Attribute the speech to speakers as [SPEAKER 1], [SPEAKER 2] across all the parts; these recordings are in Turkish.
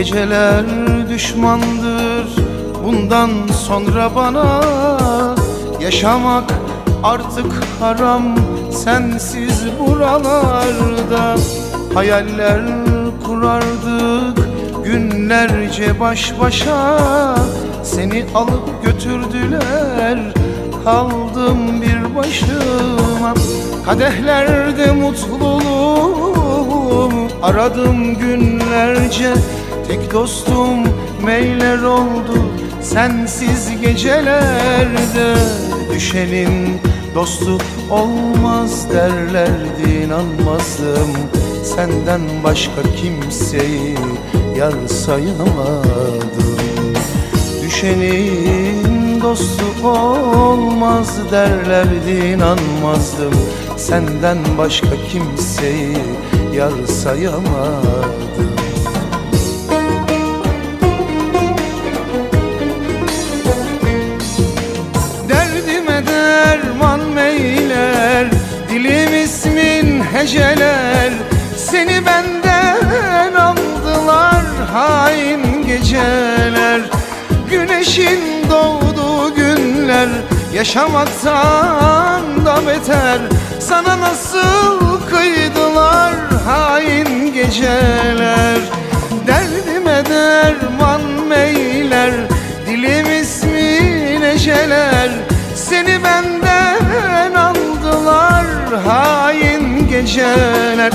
[SPEAKER 1] geceler düşmandır. Bundan sonra bana Yaşamak artık haram. Sensiz buralarda Hayaller kurardık. Günlerce baş başa Seni alıp götürdüler. Kaldım bir başıma. Kadehlerde mutluluğum. Aradım günlerce Tek dostum meyler oldu Sensiz gecelerde. Düşenin dostu olmaz derlerdi inanmazdım. Senden başka kimseyi yar sayamadım. Düşenin dostu olmaz derlerdi inanmazdım. Senden başka kimseyi yar sayamadım heceler Seni benden aldılar hain geceler. Güneşin doğduğu günler Yaşamaktan da beter. Sana nasıl kıydılar hain geceler? Derdime derman geceler.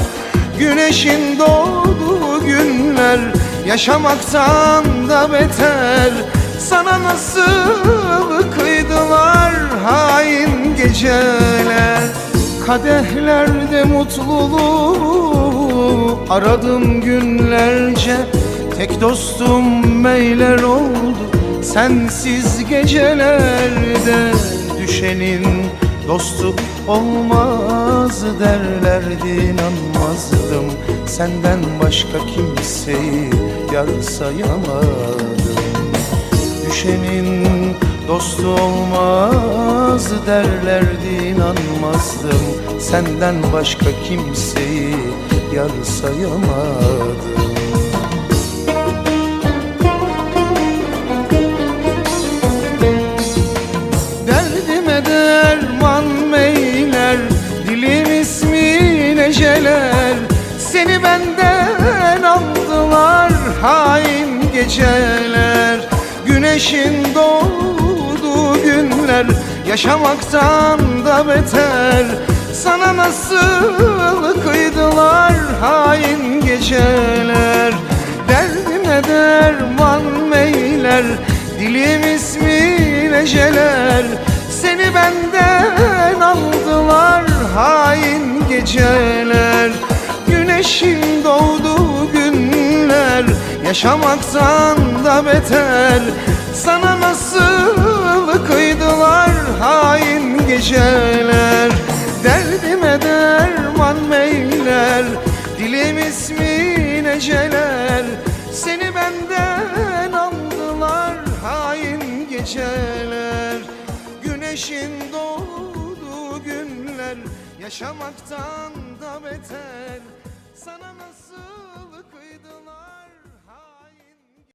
[SPEAKER 1] Güneşin doğduğu günler Yaşamaktan da beter. Sana nasıl kıydılar hain geceler? Kadehlerde mutluluğu aradım günlerce. Tek dostum meyler oldu sensiz gecelerde. Düşenin dostu olmaz derlerdi inanmazdım. Senden başka kimseyi yar sayamadım. Düşenin dostu olmaz derlerdi inanmazdım. Senden başka kimseyi yar sayamadım geceler Güneşin doğduğu günler Yaşamaktan da beter. Sana nasıl kıydılar hain geceler? Derdime derman meyler Dilim ismin eceler. Seni benden aldılar hain geceler. Güneşin doğduğu günler Yaşamaktan da beter. Sana nasıl kıydılar hain geceler? Derdime derman meyler Dilim ismin eceler. Seni benden aldılar hain geceler. Güneşin doğduğu günler Yaşamaktan da beter. Sana nasıl kıydılar